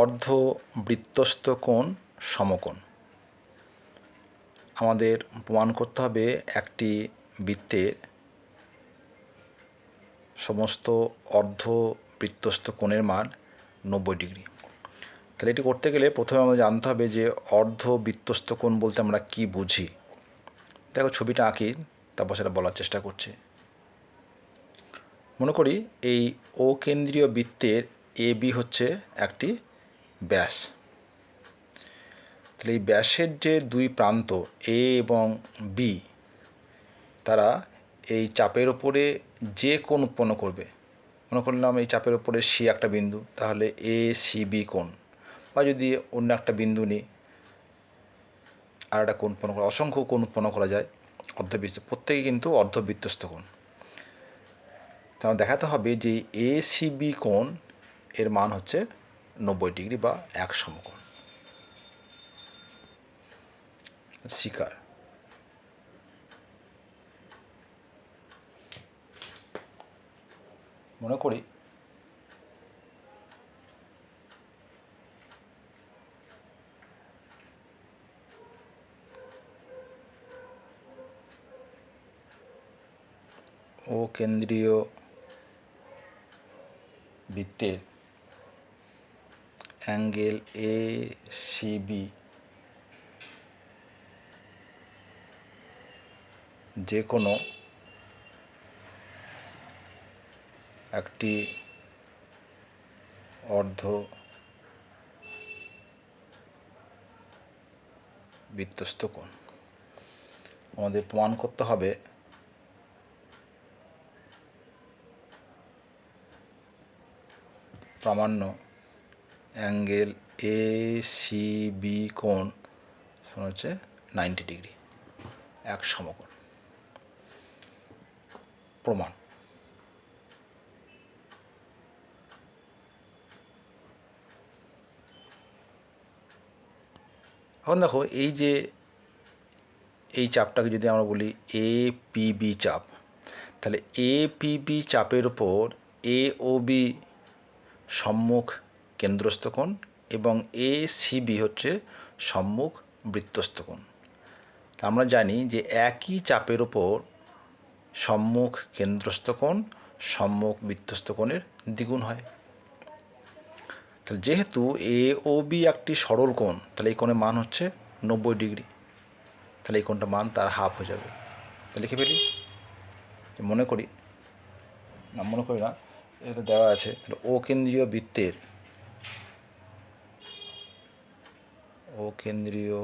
অর্ধ বৃত্তস্থ কোণ সমকোণ। আমাদের প্রমাণ করতে হবে একটি বৃত্তের সমস্ত অর্ধ বৃত্তস্থ কোণের মান নব্বই ডিগ্রি। তাহলে এটি করতে গেলে প্রথমে আমাদের জানতে হবে যে অর্ধ বৃত্তস্থ কোণ বলতে আমরা কি বুঝি। দেখো ছবিটা আঁকি, তারপর সেটা বলার চেষ্টা করছি। মনে করি এই ও কেন্দ্রীয় বৃত্তের এ বি হচ্ছে একটি ব্যাস। তাহলে এই ব্যাসের যে দুই প্রান্ত, এ এবং বি, তারা এই চাপের ওপরে যে কোণ উৎপন্ন করবে, মনে করলাম এই চাপের ওপরে সি একটা বিন্দু, তাহলে এ, সি, বি কোণ। বা যদি অন্য একটা বিন্দু নিই আর একটা কোণ উৎপন্ন করা, অসংখ্য কোণ উৎপন্ন করা যায়, অর্ধবৃত্ত, প্রত্যেকে কিন্তু অর্ধবৃত্তস্থ কোণ। তাহলে দেখাতে হবে যে এ, সি, বি কোণ এর মান হচ্ছে নব্বই ডিগ্রি বা এক সমকোণ। শিকার। মনে করি ও কেন্দ্রীয় বৃত্তের অ্যাঙ্গেল এ যে কোনো একটি অর্ধ বৃত্তস্থ কোণ। আমাদের প্রমাণ করতে হবে প্রামাণ্য অ্যাঙ্গেল এ সি বি কোণ সমান হচ্ছে নাইনটি ডিগ্রি এক সমকোণ। প্রমাণ। এখন দেখো এই যে এই চাপটাকে যদি আমরা বলি এ পিবি চাপ, তাহলে এ পিবি চাপের উপর এ ও বি সম্মুখ কেন্দ্রস্থ কোণ এবং এ সিবি হচ্ছে সম্মুখ বৃত্তস্থ কোণ। আমরা জানি যে একই চাপের ওপর সম্মুখ কেন্দ্রস্থ কোণ, সম্মুখ বৃত্তস্থ কোণের দ্বিগুণ হয়। তাহলে যেহেতু এ ও বি একটি সরল কোণ, তাহলে এই কোণের মান হচ্ছে নব্বই ডিগ্রি। তাহলে এই কোণটা মান তার হাফ হয়ে যাবে। তাহলে লিখে ফেলি। মনে করি, না, মনে করি না এটা দেওয়া আছে। তাহলে ও কেন্দ্রীয় বৃত্তের ও কেন্দ্রীয়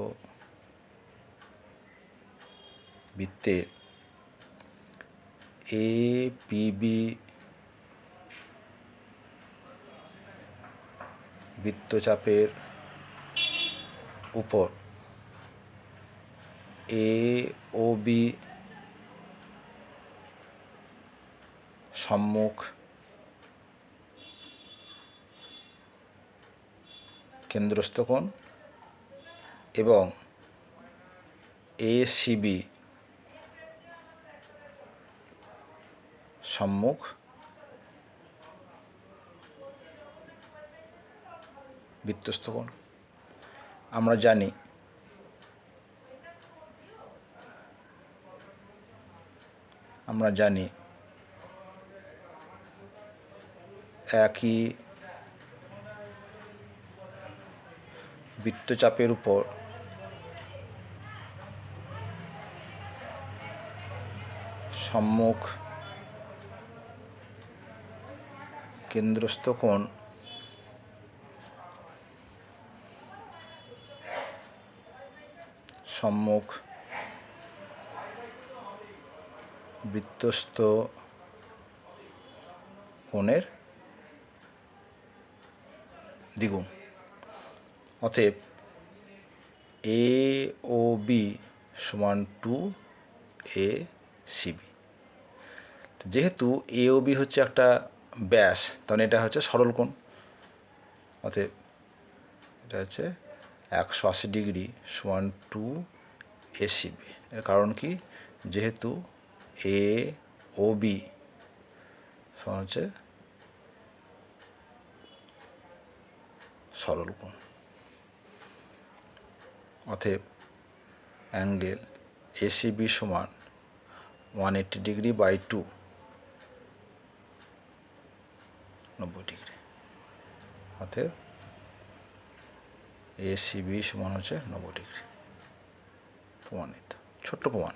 বৃত্তের এ পিবি বৃত্তচাপের উপর এ ও বি সম্মুখ কেন্দ্রস্থ কোণ এবং এসিবি সম্মুখ বৃত্তস্থ কোণ আমরা জানি আমরা জানি একই বৃত্তচাপের উপর। সম্মুখ কেন্দ্রস্থ কোণ সম্মুখ বৃত্তস্থ কোণের দ্বিগুণ। অতএব এ ও বি সমান টু এ সিবি যেহেতু এ ও বি হচ্ছে একটা ব্যাস তখন এটা হচ্ছে সরল কোণ। অতএব এটা হচ্ছে একশো আশি ডিগ্রি সমান টু এসিবি এর কারণ কি? যেহেতু এ ও বি সমান হচ্ছে সরল কোণ। অতএব অ্যাঙ্গেল এসিবি সমান one eighty degree by two নব্বই ডিগ্রি অতএব এসিবি সমান হচ্ছে নব্বই ডিগ্রি প্রমাণিত, ছোট্ট প্রমাণ।